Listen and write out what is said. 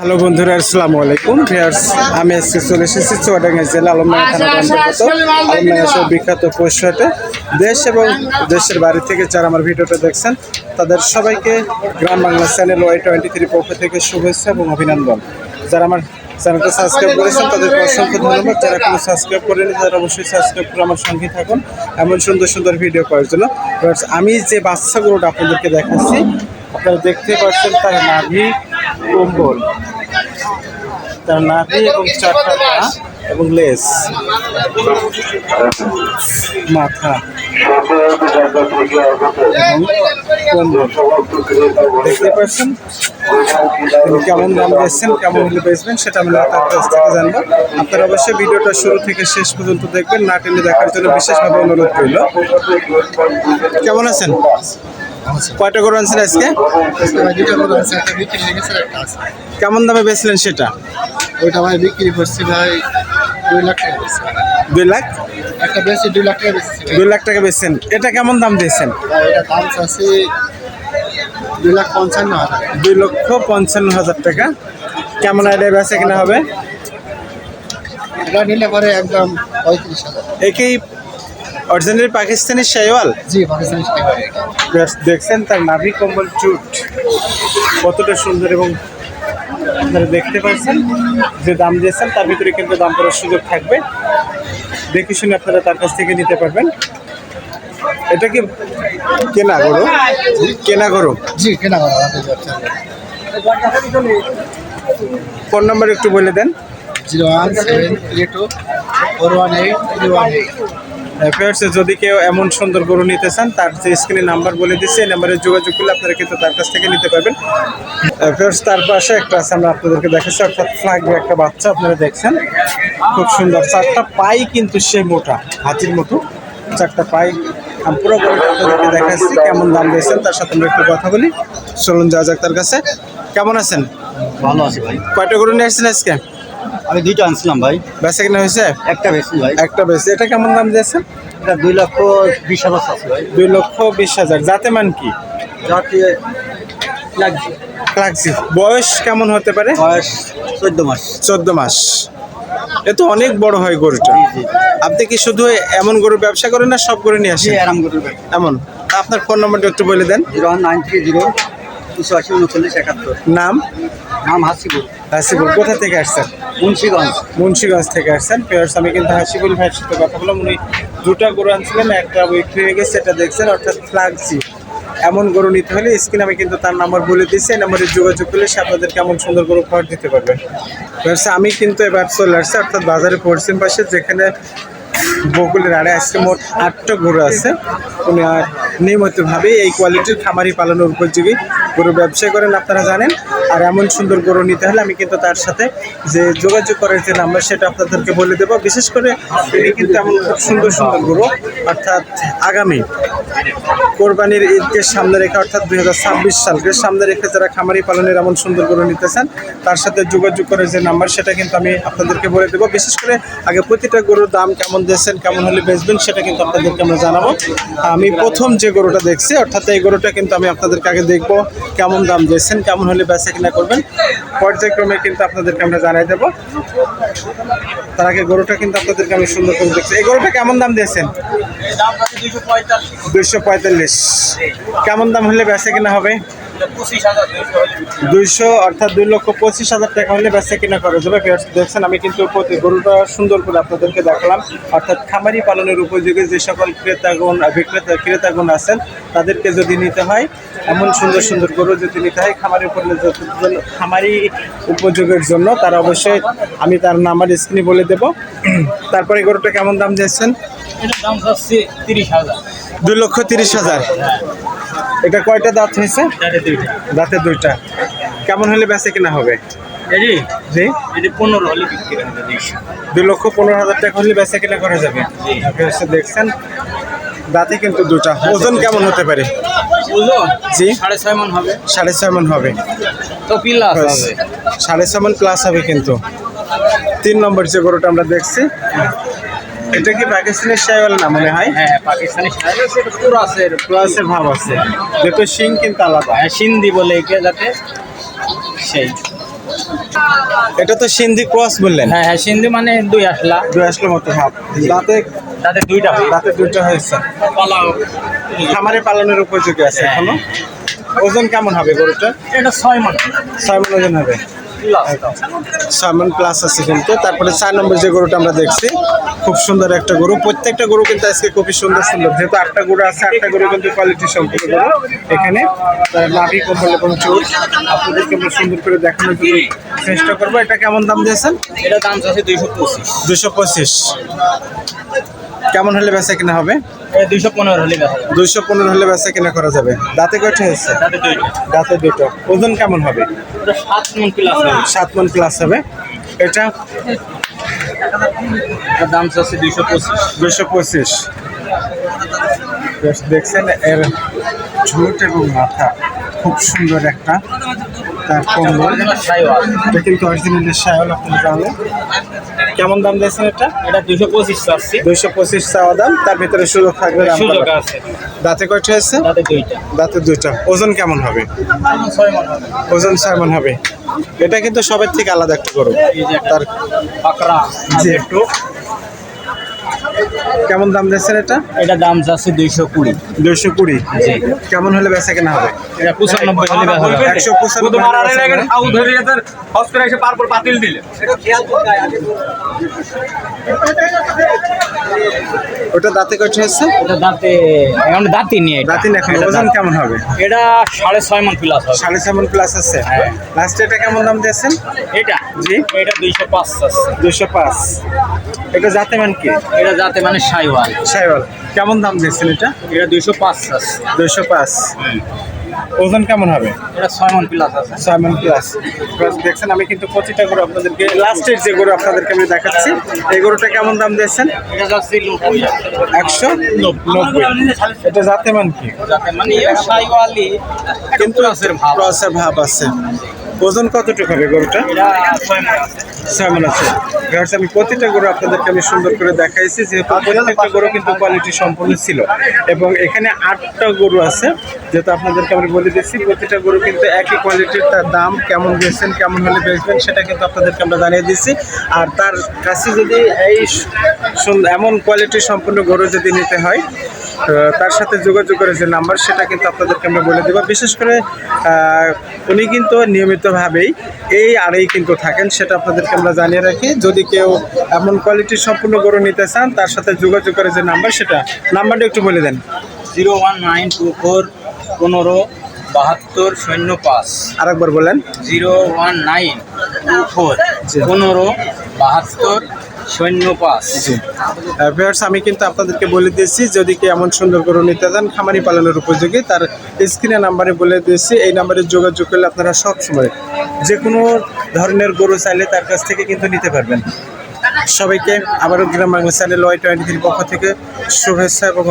Hello বন্ধুরা, আসসালামু আলাইকুম। ভিউয়ার্স, আমি আজকে চলে এসেছি চুয়াডাঙ্গা জেলা আলমডাঙ্গা থানার অন্তর্গত। আলমডাঙ্গা শহর বিখ্যাত পশুহাটে। দেশ এবং দেশের বাড়ি থেকে যারা আমার ভিডিওটা দেখছেন, তাদের সবাইকে Gram Bangla channel Y twenty three পক্ষ থেকে শুভেচ্ছা এবং অভিনন্দন। যারা আমার চ্যানেলটা সাবস্ক্রাইব করেছেন, তাদেরকে অসংখ্য ধন্যবাদ। যারা কোনো সাবস্ক্রাইব করেনি তারা অবশ্যই সাবস্ক্রাইব করে আমার সঙ্গে থাকুন। এমন সুন্দর সুন্দর ভিডিও করার জন্য। আমি যে বাচ্চাগুলোটা আপনাদেরকে দেখাচ্ছি, আপনারা দেখতে পাচ্ছেন তার নাভি কম্বল। তার নাভি এবং চারটা এবং লেস মাথা। দেখতে পাচ্ছেন? কেমন দাম দিচ্ছেন কেমন হলে বেচবেন, সেটা আমি তার কাছ থেকে জানব। আপনারা অবশ্যই ভিডিওটা শুরু থেকে শেষ পর্যন্ত দেখবেন, না টেনে দেখার জন্য বিশেষভাবে অনুরোধ রইল। কেমন আছেন? কয়টা করে আনছেন আজকে? কেমন দামে বেচলেন সেটা? ওইটা ভাই বিক্রি করছি ভাই দুই লাখ টাকা দুই লাখ? একটা বেশি দুই লাখ টাকা দুই লাখ টাকা বেচছেন। এটা কেমন দাম দিয়েছেন? এটা দাম আছে দুই লাখ পঞ্চান্ন হাজার। দুই লক্ষ পঞ্চান্ন হাজার টাকা। কেমন আইডিয়া বেচা কিনা হবে? এটা নিলে পরে একদম পঁয়ত্রিশ হাজার। একেই অরিজিনাল পাকিস্তানি শাইওয়াল? জি পাকিস্তানি দেখছেন তার নাভি কম্বল চুট। কতটা সুন্দর এবং আপনারা দেখতে পাচ্ছেন যে দাম দিয়েছেন তার ভিতরে কিন্তু দাম করার সুযোগ থাকবে। দেখে শুনে আপনারা তার কাছ থেকে নিতে পারবেন। এটা কি কেনা গরু? কেনা গরু? জি কেনা করা ফোন নাম্বার একটু বলে দেন। Zero one seven three two four one eight three one eight. Fairs যদি কেউ এমন সুন্দর গরু নিতে চান তার যে স্ক্রিনে নাম্বার বলে দিচ্ছে এই নাম্বারে যোগাযোগ করলে আপনারা কিন্তু তার কাছ থেকে নিতে পারবেন। ফেয়ার্স তার পাশে একটা আছে আমরা আপনাদেরকে দেখাচ্ছি অর্থাৎ ফ্লাগবে একটা বাচ্চা আপনারা দেখছেন। খুব সুন্দর চারটা পাই কিন্তু সে মোটা হাতির মতো। চারটা পাই আমি পুরো গরুটা আপনাদেরকে দেখাচ্ছি কেমন দাম দিয়েছেন তার সাথে আমরা একটু কথা বলি। চলুন যাওয়া যাক তার কাছে। কেমন আছেন? ভালো আছি ভাই। কয়টা গরু নিয়ে আসছেন আজকে? আমি দুইটা আনছিলাম ভাই। বেচা কিনা হয়েছে? একটা বেশি ভাই। একটা বেশি এটা কেমন দাম দিয়েছেন? এটা দুই লক্ষ বিশ হাজার আছে ভাই। দুই লক্ষ বিশ হাজার। যাতে মান কি? যাতে লাগছে। লাগছে। বয়স কেমন হতে পারে? বয়স চোদ্দ মাস। চোদ্দ মাস। এ তো অনেক বড় হয় গরুটা। আপনি কি শুধু এমন গরু ব্যবসা করেন না সব গরু নিয়ে আসেন? আরাম ভাই এমন। আপনার ফোন নম্বরটা একটু বলে দেন। জিরো নাইন থ্রি জিরো দুশো আশি উনচল্লিশ একাত্তর। নাম? নাম হাসিপুর হাসিবুল। কোথা থেকে আসছেন? মুন্সিগঞ্জ। মুন্সিগঞ্জ থেকে আসছেন। পেয়ার্স আমি কিন্তু হাসিবুল ভাইয়ের সাথে কথা বললাম। উনি দুটা গরু আনছিলেন একটা উইক হয়ে গেছে এটা দেখছেন অর্থাৎ ফ্লাগজি এমন গরু নিতে হলে স্ক্রিনে আমি কিন্তু তার নাম্বার বলে দিচ্ছি এই নাম্বারে যোগাযোগ করলে সে আপনাদের কেমন সুন্দর গরু খাওয়ার দিতে পারবে। Viewers, আমি কিন্তু এবার চলে আসছি অর্থাৎ বাজারে পশ্চিম পাশে যেখানে বকুলের আড়ে আজকে মোট আটটা গরু আছে। উনি আর নিয়মিতভাবে এই কোয়ালিটির খামারি পালনের উপযোগী। গরু ব্যবসা করেন, আপনারা জানেন। আর এমন সুন্দর গরু নিতে হলে আমি কিন্তু তার সাথে যে যোগাযোগ করার যে নাম্বার, সেটা আপনাদেরকে বলে দেবো। বিশেষ করে এটি কিন্তু এমন খুব সুন্দর সুন্দর গরু, অর্থাৎ আগামী কোরবানির ঈদকে সামনে রেখে, অর্থাৎ দুই হাজার ছাব্বিশ সালকে সামনে রেখে যারা খামারি পালনের এমন সুন্দর গরু নিতে চান তার সাথে যোগাযোগ করার যে নাম্বার, সেটা কিন্তু আমি আপনাদেরকে বলে দেবো। বিশেষ করে আগে প্রতিটা গরুর দাম কেমন দিয়েছেন, কেমন হলে বেচবেন, সেটা কিন্তু আপনাদেরকে আমরা জানাব। আমি প্রথম যে গরুটা দেখছি, অর্থাৎ এই গরুটা কিন্তু আমি আপনাদেরকে আগে দেখব। কেমন দাম দিয়েছেন কেমন হলে বেচা কিনা করবেন পর্যায়ক্রমে কিন্তু আপনাদেরকে আমরা জানাই দেবো। তার আগে গরুটা কিন্তু আপনাদেরকে আমি সুন্দর করে দেখছি। এই গরুটা কেমন দাম দিয়েছেন? দুইশো পঁয়তাল্লিশ। কেমন দাম হলে বেচা কিনা হবে? দুইশো অর্থাৎ দুই লক্ষ পঁচিশ হাজার টাকা হলে বেচা কিনা করা যাবে দেখছেন আমি কিন্তু গরুটা সুন্দর করে আপনাদেরকে দেখালাম। অর্থাৎ খামারি পালনের উপযোগী যে সকল ক্রেতাগণ বিক্রেতা ক্রেতাগণ আছেন তাদেরকে যদি নিতে হয় এমন সুন্দর সুন্দর গরু যদি নিতে হয় খামারি খামারি উপযোগের জন্য তারা অবশ্যই আমি তার নাম্বার স্ক্রিনে বলে দেব। তারপরে গরুটা কেমন দাম দিয়েছেন দাম চাচ্ছি তিরিশ হাজার। দুই লক্ষ তিরিশ হাজার। এটা কয়টা দাঁত হয়েছে? দাঁতে দুইটা। কেমন হলে বেচে কিনা হবে? দুইশো। দুই লক্ষ পনেরো হাজার টাকা হলে বেচে কিনা করা যাবে। দেখছেন দাঁতে কিন্তু দুটা ওজন কেমন হতে পারে? বুঝলো জি? সাড়ে ছয় মন হবে। সাড়ে ছয় মন হবে। তো পিলাস হবে। সাড়ে ছয় মন প্লাস হবে কিন্তু। তিন নম্বর যে গরুটা আমরা দেখছি এটা কি পাকিস্তানের শাইওয়াল না মনে হয়? হ্যাঁ হ্যাঁ পাকিস্তানি পুরো আছে ভাব আছে। দুটো শিং কিন্তু আলাদা। হ্যাঁ সিন্ধি বলে একে যাতে সেই। এটা তো সিন্ধি ক্রস বললেন। হ্যাঁ হ্যাঁ সিন্ধি মানে দুই আসলা। দুই আসলো মতো ভাব। দাঁতে তাদের দুইটা দাঁতে দুইটা হয়েছে। পালাও। খামারে পালনের উপযোগী আছে হ্যাঁ। এখনও। ওজন কেমন হবে গরুটা এটা ছয় মাস ছয় মন ওজন হবে। ছয় মন প্লাস আছে কিন্তু। তারপরে চার নম্বর যে গরুটা আমরা দেখছি খুব সুন্দর একটা গরু। প্রত্যেকটা গরু কিন্তু আজকে খুবই সুন্দর সুন্দর। যেহেতু আটটা গরু আছে আটটা গরু কিন্তু কোয়ালিটি সম্পূর্ণ গরু এখানে। নাভি কম্বল এবং চোখ আপনাদেরকে আমরা সুন্দর করে দেখানোর জন্য চেষ্টা করব। এটা কেমন দাম দিয়েছেন? এটা দাম আছে দুইশো পঁচিশ। দুশো পঁচিশ। কেমন হলে বেচা কিনা হবে? দুইশো পনেরো হলে দুইশো পনেরো হলে বেচা কিনা করা যাবে। দাঁতে কয়টা হয়েছে? দাঁতে দুটো ওজন কেমন হবে? সাত মন প্লাস হবে। এটা? দাম আছে দুইশো পঁচিশ। দুইশো পঁচিশ। দেখছেন এর ঝুট এবং মাথা। খুব সুন্দর একটা তার কম্বল। এটা কিন্তু অরিজিনালি সায়ল আপনারা জানেন কেমন দাম দিয়েছেন এটা? এটা দুইশো পঁচিশ চাচ্ছি দুইশো পঁচিশ চাওয়া দাম তার ভিতরে সুযোগ থাকবে সুযোগ। আছে। দাঁতে কয়টা হয়েছে? তাদের দুইটা। দাঁতে দুইটা। ওজন কেমন হবে? ছয় মন হবে ওজন সাইমন হবে। এটা কিন্তু সবের থেকে আলাদা একটা যে তার পাকড়া জি। একটু কেমন দাম যাচ্ছেন এটা? এটা দাম যাচ্ছে দুইশো কুড়ি। দুইশো কুড়ি। জি। কেমন হলে বেচা কেনা হবে? এটা পঁচানব্বই হলে যাবে একশো পঁচানব্বই হলে বেচা কেনা। ওটা দাঁতে কয়টা হচ্ছে এটা দাঁতে এখন দাঁতি নিয়ে দাঁতি না ওজন কেমন হবে? এটা সাড়ে ছয় মন প্লাস হবে। সাড়ে সেভেন প্লাস আছে। হ্যাঁ। লাস্টে এটা কেমন দাম দিয়েছেন? এটা? জি। এটা দুইশো পাঁচ আছে। দুইশো পাঁচ। এটা জাতে মান কি? এটা জাতে মানে সাইওয়াল। সাইওয়াল। কেমন দাম দিয়েছেন এটা? এটা দুইশো পাঁচ আছে। দুশো পাঁচ। ওজন কেমন হবে? এটা ছয় মন প্লাস আছে। সাইমন প্লাস প্লাস দেখছেন আমি কিন্তু প্রতিটা গরু আপনাদেরকে লাস্টের যে গরু আপনাদেরকে আমি দেখাচ্ছি এই গরুটা কেমন দাম দিয়েছেন? একশো নব্বই। এটা জাতে মান কি? জাতে মানে কিন্তু ক্রসের ভাব আছে। ওজন কতটুকু হবে গরুটা? মন সেমন আছে আমি প্রতিটা গরু আপনাদেরকে আমি সুন্দর করে দেখাইছি, যেহেতু প্রত্যেকটা গরু কিন্তু কোয়ালিটি সম্পূর্ণ ছিল। এবং এখানে আটটা গরু আছে, যেহেতু আপনাদেরকে আমি বলে দিচ্ছি প্রতিটা গরু কিন্তু একই কোয়ালিটির তার দাম কেমন বেচছেন, কেমন হলে বেচবেন, সেটা কিন্তু আপনাদেরকে আমরা জানিয়ে দিচ্ছি আর তার কাছে যদি এই এমন কোয়ালিটি সম্পূর্ণ গরু যদি নিতে হয় তার সাথে যোগাযোগ করে যে নাম্বার সেটা কিন্তু আপনাদেরকে আমরা বলে দেবো। বিশেষ করে উনি কিন্তু নিয়মিতভাবেই এই আড়েই কিন্তু থাকেন সেটা আপনাদেরকে আমরা জানিয়ে রাখি। যদি কেউ এমন কোয়ালিটির সম্পূর্ণ গরু নিতে চান তার সাথে যোগাযোগ করে যে নাম্বার সেটা নাম্বারটা একটু বলে দেন। Zero one nine two four পনেরো বাহাত্তর শূন্য পাঁচ। আরেকবার বলেন। Zero one nine two four. পনেরো বাহাত্তর আমি কিন্তু আপনাদেরকে বলে দিয়েছি, যদি কি এমন সুন্দর গরু নিতে চান খামারি পালনের উপযোগী, তার স্ক্রিনে নাম্বারে বলে দিয়েছি, এই নাম্বারে যোগাযোগ করলে আপনারা সবসময় যে কোনো ধরনের গরু চাইলে তার কাছ থেকে কিন্তু নিতে পারবেন। সবাইকে আবারও Gram Bangla channel Y twenty পক্ষ থেকে শুভেচ্ছা এবং